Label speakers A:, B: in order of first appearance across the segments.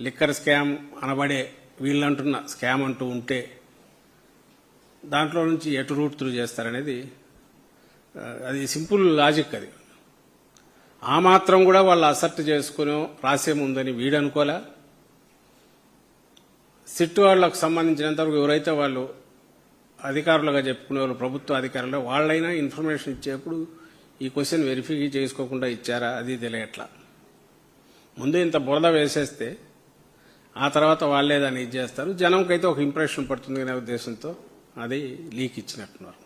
A: Liquor scam అనబడే వీళ్ళంటున్న scam అంటూ ఉంటే దాంట్లో నుంచి ఎటు రూట్ త్రూ చేస్తారనేది అది సింపుల్ లాజిక్ అది. ఆ మాత్రం కూడా వాళ్ళు అసర్ట్ చేసుకుని రాసేముందని వీడనుకోలే. సిట్ సిట్టు వాళ్ళకు సంబంధించినంతవరకు ఎవరైతే వాళ్ళు అధికారులుగా చెప్పుకునే వాళ్ళు ప్రభుత్వ అధికారులు వాళ్ళైనా ఇన్ఫర్మేషన్ ఇచ్చేప్పుడు ఈ క్వశ్చన్ వెరిఫై చేసుకోకుండా ఇచ్చారా? అది తెలియట్లా. ముందు ఇంత బురద వేసేస్తే ఆ తర్వాత వాళ్ళే దాన్ని ఇది చేస్తారు. జనంకైతే ఒక ఇంప్రెషన్ పడుతుంది అనే ఉద్దేశంతో అది లీక్ ఇచ్చినట్టున్నారు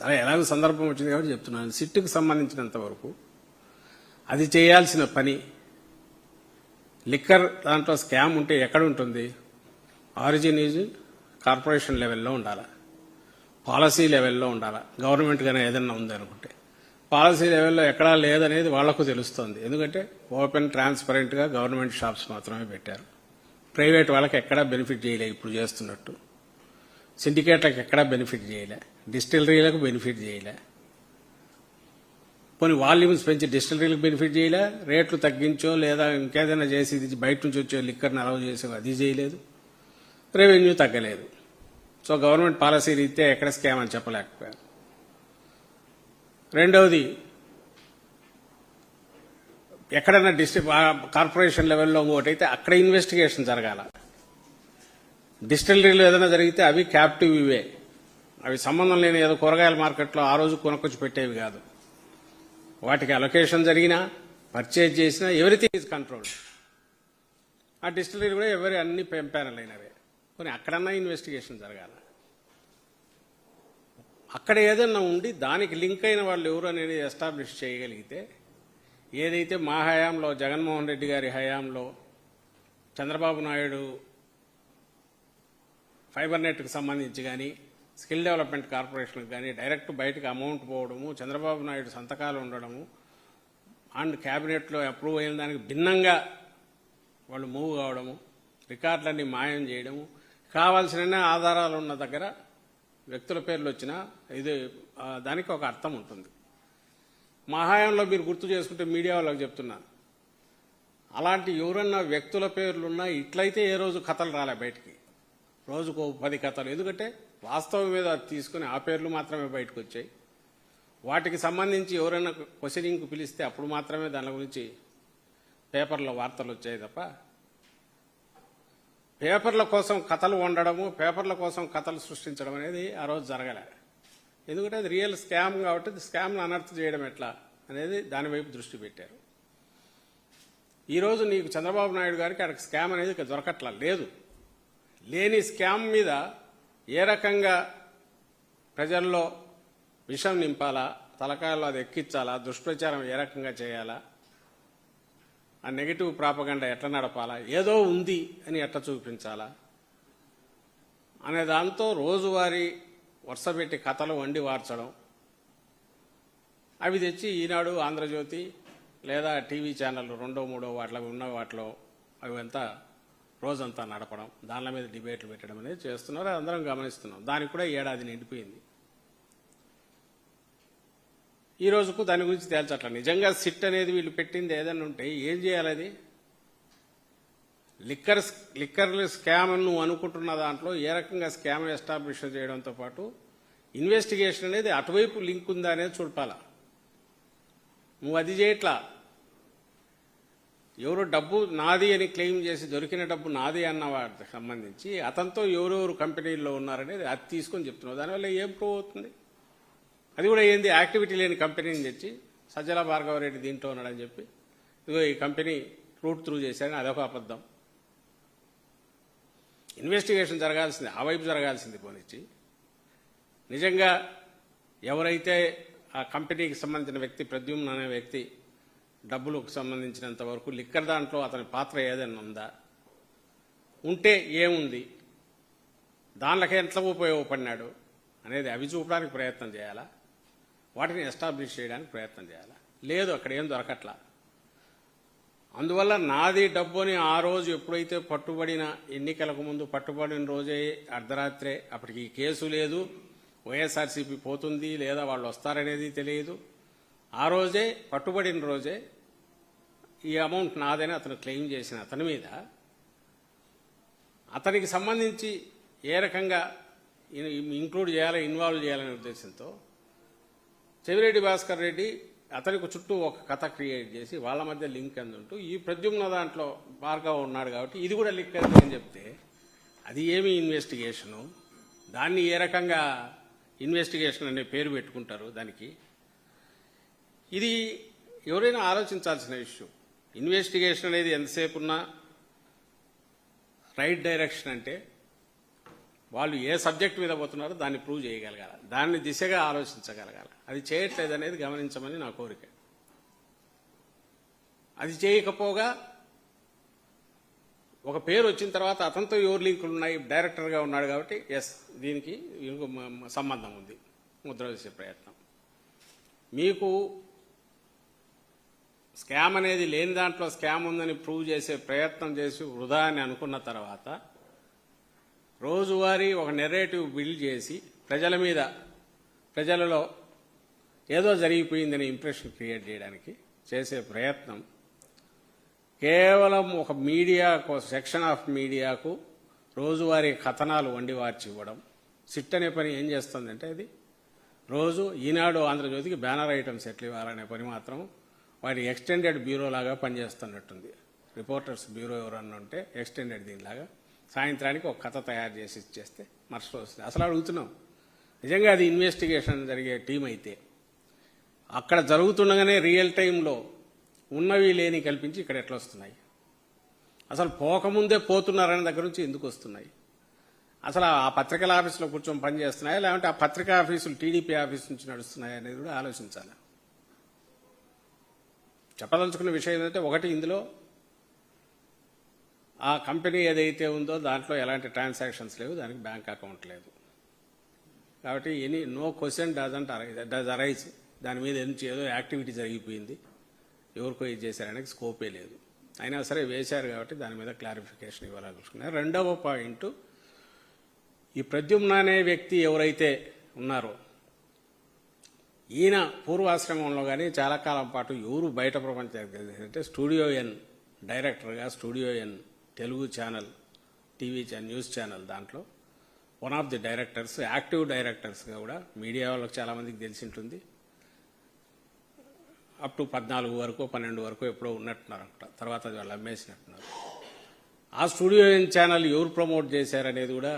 A: సరే ఎలాగో సందర్భం వచ్చింది కాబట్టి చెప్తున్నాను. సిట్టుకు సంబంధించినంత వరకు అది చేయాల్సిన పని లిక్కర్ దాంట్లో స్కామ్ ఉంటే ఎక్కడ ఉంటుంది? ఆరిజిన్ ఈజ్ కార్పొరేషన్ లెవెల్లో ఉండాలి? పాలసీ లెవెల్లో ఉండాలి? గవర్నమెంట్ కానీ ఏదైనా ఉంది అనుకుంటే పాలసీ లెవెల్లో ఎక్కడా లేదనేది వాళ్ళకు తెలుస్తుంది. ఎందుకంటే ఓపెన్ ట్రాన్స్పరెంట్గా గవర్నమెంట్ షాప్స్ మాత్రమే పెట్టారు. ప్రైవేట్ వాళ్ళకి ఎక్కడా బెనిఫిట్ చేయలే ఇప్పుడు చేస్తున్నట్టు. సిండికేట్లకు ఎక్కడా బెనిఫిట్ చేయలే. డిస్టిలరీలకు బెనిఫిట్ చేయలే. కొన్ని వాల్యూమ్స్ పెంచి డిస్టిలరీలకు బెనిఫిట్ చేయలే రేట్లు తగ్గించో లేదా ఇంకేదైనా చేసి ఇది బయట నుంచి వచ్చే లిక్కర్ని అలవ్ చేసో అది చేయలేదు. రెవెన్యూ తగ్గలేదు. సో గవర్నమెంట్ పాలసీ రీత్యా ఎక్కడ స్కామ్ అని చెప్పలేకపోయారు. రెండవది ఎక్కడైనా డిస్ట్రిక్ట్ కార్పొరేషన్ లెవెల్లో ఇంకోటైతే అక్కడ ఇన్వెస్టిగేషన్ జరగాల. డిస్టిలరీలు ఏదైనా జరిగితే అవి క్యాప్టివ్ ఇవే. అవి సంబంధం లేని ఏదో కూరగాయల మార్కెట్లో ఆ రోజు కొనుక్కొచ్చి పెట్టేవి కాదు. వాటికి అలొకేషన్ జరిగినా పర్చేజ్ చేసినా ఎవ్రీథింగ్ ఈజ్ కంట్రోల్ ఆ డిస్టిలరీ కూడా ఎవరి అన్ని ప్యానల్ అయినవే. కొన్ని అక్కడన్నా ఇన్వెస్టిగేషన్ జరగాల. అక్కడ ఏదన్నా ఉండి దానికి లింక్ అయిన వాళ్ళు ఎవరు అనేది ఎస్టాబ్లిష్ చేయగలిగితే ఏదైతే మా హయాంలో జగన్మోహన్ రెడ్డి గారి హయాంలో చంద్రబాబు నాయుడు ఫైబర్ నెట్కి సంబంధించి కానీ స్కిల్ డెవలప్మెంట్ కార్పొరేషన్కి కానీ డైరెక్ట్ బయటకు అమౌంట్ పోవడము చంద్రబాబు నాయుడు సంతకాలు ఉండడము అండ్ క్యాబినెట్లో అప్రూవ్ అయిన దానికి భిన్నంగా వాళ్ళు మూవ్ కావడము రికార్డులన్నీ మాయం చేయడము కావాల్సిన ఆధారాలు ఉన్న దగ్గర వ్యక్తుల పేర్లు వచ్చినా ఇది దానికి ఒక అర్థం ఉంటుంది. మా హయాంలో మీరు గుర్తు చేసుకుంటే మీడియా వాళ్ళకి చెప్తున్నాను అలాంటి ఎవరన్నా వ్యక్తుల పేర్లున్నా ఇట్లయితే ఏ రోజు కథలు రాలే బయటికి. రోజుకో పది కథలు. ఎందుకంటే వాస్తవం మీద తీసుకుని ఆ పేర్లు మాత్రమే బయటకు వచ్చాయి. వాటికి సంబంధించి ఎవరైనా క్వశ్చనింగ్కి పిలిస్తే అప్పుడు మాత్రమే దాని గురించి పేపర్లో వార్తలు వచ్చాయి తప్ప పేపర్ల కోసం కథలు వండడము పేపర్ల కోసం కథలు సృష్టించడం అనేది ఆ రోజు జరగలే. ఎందుకంటే అది రియల్ స్కామ్ కాబట్టి స్కామ్ను అనర్థం చేయడం ఎట్లా అనేది దానివైపు దృష్టి పెట్టారు. ఈరోజు నీకు చంద్రబాబు నాయుడు గారికి అక్కడ స్కామ్ అనేది దొరకట్లా లేదు. లేని స్కామ్ మీద ఏ రకంగా ప్రజల్లో విషం నింపాలా తలకాయల్లో అది ఎక్కించాలా దుష్ప్రచారం ఏ రకంగా చేయాలా ఆ నెగిటివ్ ప్రాపగండ ఎట్లా నడపాలా? ఏదో ఉంది అని ఎట్లా చూపించాలా? అనే దాంతో రోజువారీ వరుసపెట్టి కథలు వండి వార్చడం. అవి తెచ్చి ఈనాడు ఆంధ్రజ్యోతి లేదా టీవీ ఛానల్ రెండో మూడో వాటిలో ఉన్న వాటిలో అవంతా రోజంతా నడపడం. దానిల మీద డిబేట్లు పెట్టడం అనేది చేస్తున్నారు. అందరం గమనిస్తున్నాం. దానికి కూడా ఏడాది నిండిపోయింది. ఈ రోజుకు దాని గురించి తేల్చట్ల. నిజంగా సిట్ అనేది వీళ్ళు పెట్టింది ఏదైనా ఉంటే ఏం చేయాలి అది? లిక్కర్ లిక్కర్ స్కామ్ అని నువ్వు అనుకుంటున్న దాంట్లో ఏ రకంగా స్కామ్ ఎస్టాబ్లిష్ చేయడంతో పాటు ఇన్వెస్టిగేషన్ అనేది అటువైపు లింక్ ఉందా అనేది చూడాల నువ్వు అది చేయట్లా? ఎవరు డబ్బు నాది అని క్లెయిమ్ చేసి దొరికిన డబ్బు నాది అన్న వాటికి సంబంధించి అతనితో ఎవరెవరు కంపెనీల్లో ఉన్నారనేది అది తీసుకొని చెప్తున్నావు. దానివల్ల ఏం ప్రూవ్ అవుతుంది? అది కూడా ఏంది యాక్టివిటీ లేని కంపెనీని తెచ్చి సజ్జల భార్గవరెడ్డి దీంట్లో ఉన్నాడని చెప్పి ఇదిగో ఈ కంపెనీ రూట్ త్రూ చేశారని అదొక అబద్ధం. ఇన్వెస్టిగేషన్ జరగాల్సింది ఆ వైపు జరగాల్సింది పోనిచ్చి. నిజంగా ఎవరైతే ఆ కంపెనీకి సంబంధించిన వ్యక్తి ప్రద్యుమ్న అనే వ్యక్తి డబ్బులకు సంబంధించినంత వరకు లిక్కర్ దాంట్లో అతని పాత్ర ఏదైనా ఉందా? ఉంటే ఏముంది? దానిలోకి ఎంత ఉపయోగపడినాడు అనేది అవి చూపడానికి ప్రయత్నం చేయాలా? వాటిని ఎస్టాబ్లిష్ చేయడానికి ప్రయత్నం చేయాలా? లేదు అక్కడ ఏం దొరకట్లా. అందువల్ల నాది డబ్బుని ఆ రోజు ఎప్పుడైతే పట్టుబడిన ఎన్నికలకు ముందు పట్టుబడిన రోజే అర్ధరాత్రే అప్పటికి కేసు లేదు వైఎస్ఆర్సీపీ పోతుంది లేదా వాళ్ళు వస్తారనేది తెలియదు. ఆ రోజే పట్టుబడిన రోజే ఈ అమౌంట్ నాదని అతను క్లెయిమ్ చేసిన అతని మీద. అతనికి సంబంధించి ఏ రకంగా ఇంక్లూడ్ చేయాలి ఇన్వాల్వ్ చేయాలనే ఉద్దేశంతో చెవిరెడ్డి భాస్కర్ రెడ్డి అతనికి చుట్టూ ఒక కథ క్రియేట్ చేసి వాళ్ళ మధ్య లింక్ అందుంటూ ఈ ప్రద్యుమ్న దాంట్లో భార్గవ ఉన్నాడు కాబట్టి ఇది కూడా లింక్ అని చెప్తే అది ఏమి ఇన్వెస్టిగేషను? దాన్ని ఏ రకంగా ఇన్వెస్టిగేషన్ అనే పేరు పెట్టుకుంటారు దానికి? ఇది ఎవరైనా ఆలోచించాల్సిన ఇష్యూ. ఇన్వెస్టిగేషన్ అనేది ఎంతసేపు ఉన్నా రైట్ డైరెక్షన్ అంటే వాళ్ళు ఏ సబ్జెక్ట్ మీద పోతున్నారో దాన్ని ప్రూవ్ చేయగలగాలి. దాన్ని దిశగా ఆలోచించగలగాలి. అది చేయట్లేదు అనేది గమనించమని నా కోరిక. అది చేయకపోగా ఒక పేరు వచ్చిన తర్వాత అతనితో ఎవరు లింకులు ఉన్నాయి? డైరెక్టర్గా ఉన్నాడు కాబట్టి ఎస్ దీనికి సంబంధం ఉంది. ముద్ర వేసే ప్రయత్నం. మీకు స్కామ్ అనేది లేని దాంట్లో స్కామ్ ఉందని ప్రూవ్ చేసే ప్రయత్నం చేసి వృధా అని అనుకున్న తర్వాత రోజువారీ ఒక నెరేటివ్ బిల్డ్ చేసి ప్రజల మీద ప్రజలలో ఏదో జరిగిపోయిందనే ఇంప్రెషన్ క్రియేట్ చేయడానికి చేసే ప్రయత్నం కేవలం ఒక మీడియాకు సెక్షన్ ఆఫ్ మీడియాకు రోజువారీ కథనాలు వండి వార్చి ఇవ్వడం. సిట్ అనే పని ఏం చేస్తుందంటే అది రోజు ఈనాడు ఆంధ్రజ్యోతికి బ్యానర్ ఐటమ్స్ ఎట్లా ఇవ్వాలనే పని మాత్రం వాటి ఎక్స్టెండెడ్ బ్యూరో లాగా పనిచేస్తున్నట్టుంది. రిపోర్టర్స్ బ్యూరో ఎవరన్నా ఉంటే ఎక్స్టెండెడ్ దీనిలాగా సాయంత్రానికి ఒక కథ తయారు చేసి ఇచ్చేస్తే మరుసటి వస్తుంది అసలు అడుగుతున్నాం. నిజంగా అది ఇన్వెస్టిగేషన్ జరిగే టీం అయితే అక్కడ జరుగుతుండగానే రియల్ టైంలో ఉన్నవి లేని కల్పించి ఇక్కడ ఎట్లా వస్తున్నాయి? అసలు పోకముందే పోతున్నారనే దగ్గర నుంచి ఎందుకు వస్తున్నాయి? అసలు ఆ పత్రికల ఆఫీసులో కూర్చొని పని చేస్తున్నాయా? లేదంటే ఆ పత్రికా ఆఫీసులు టీడీపీ ఆఫీస్ నుంచి నడుస్తున్నాయా అనేది కూడా ఆలోచించాలి? చెప్పదలుచుకున్న విషయం ఏంటంటే ఒకటి ఇందులో ఆ కంపెనీ ఏదైతే ఉందో దాంట్లో ఎలాంటి ట్రాన్సాక్షన్స్ లేవు దానికి బ్యాంక్ అకౌంట్ లేదు. కాబట్టి any no question doesn't arise does arise. దాని మీద ఎంత ఏదో యాక్టివిటీ జరిగిపోయింది. ఎవరికో ఇది చేశారనేది స్కోపే లేదు. అయినా సరే వేశారు కాబట్టి దాని మీద క్లారిఫికేషన్ ఇవ్వాలనుకుంటున్నారు. రెండవ పాయింట్ ఈ ప్రద్యుమ్న అనే వ్యక్తి ఎవరైతే ఉన్నారో ఈయన పూర్వాశ్రమంలో కానీ చాలా కాలం పాటు ఎవరు బయట ప్రపంచానికి అంటే స్టూడియో ఎన్ డైరెక్టర్గా studio N Telugu channel TV channel news channel దాంట్లో one of the directors active డైరెక్టర్స్గా కూడా మీడియా వాళ్ళకి చాలామందికి తెలిసి ఉంటుంది అప్ టు పద్నాలుగు వరకు పన్నెండు వరకు ఎప్పుడో ఉన్నట్టున్నారు అక్కడ తర్వాత అది వాళ్ళు అమ్మేసినట్టున్నారు. ఆ స్టూడియో ఛానల్ ఎవరు ప్రమోట్ చేశారనేది కూడా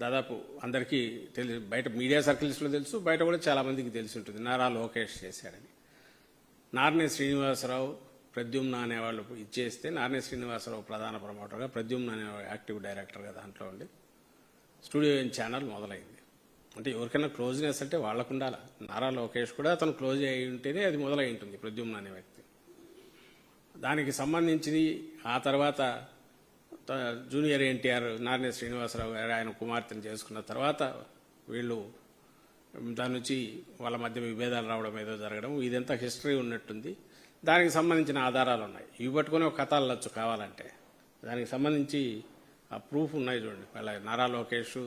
A: దాదాపు అందరికీ తెలి బయట మీడియా సర్కిల్స్లో తెలుసు బయట కూడా చాలామందికి తెలిసి ఉంటుంది. నారా లోకేష్ చేశారని. నారనే శ్రీనివాసరావు ప్రద్యుమ్న అనేవాళ్ళు ఇచ్చేస్తే నారాయణ శ్రీనివాసరావు ప్రధాన ప్రమోటర్గా ప్రద్యుమ్న అనే యాక్టివ్ డైరెక్టర్గా దాంట్లో ఉండి స్టూడియో ఛానల్ మొదలైంది. అంటే ఎవరికైనా క్లోజ్నెస్ అంటే వాళ్ళకు ఉండాలి. నారా లోకేష్ కూడా అతను క్లోజ్ అయి ఉంటేనే అది మొదలై ఉంటుంది ప్రద్యుమ్న అనే వ్యక్తి. దానికి సంబంధించింది ఆ తర్వాత జూనియర్ ఎన్టీఆర్ నారాయణ శ్రీనివాసరావు గారు ఆయన కుమార్తెను చేసుకున్న తర్వాత వీళ్ళు దాని నుంచి వాళ్ళ మధ్య విభేదాలు రావడం ఏదో జరగడం ఇదంతా హిస్టరీ ఉన్నట్టుంది. దానికి సంబంధించిన ఆధారాలు ఉన్నాయి. ఇవి పట్టుకొని ఒక కథ అల్లొచ్చు కావాలంటే. దానికి సంబంధించి ఆ ప్రూఫ్ ఉన్నాయి చూడండి. వాళ్ళ నారా లోకేష్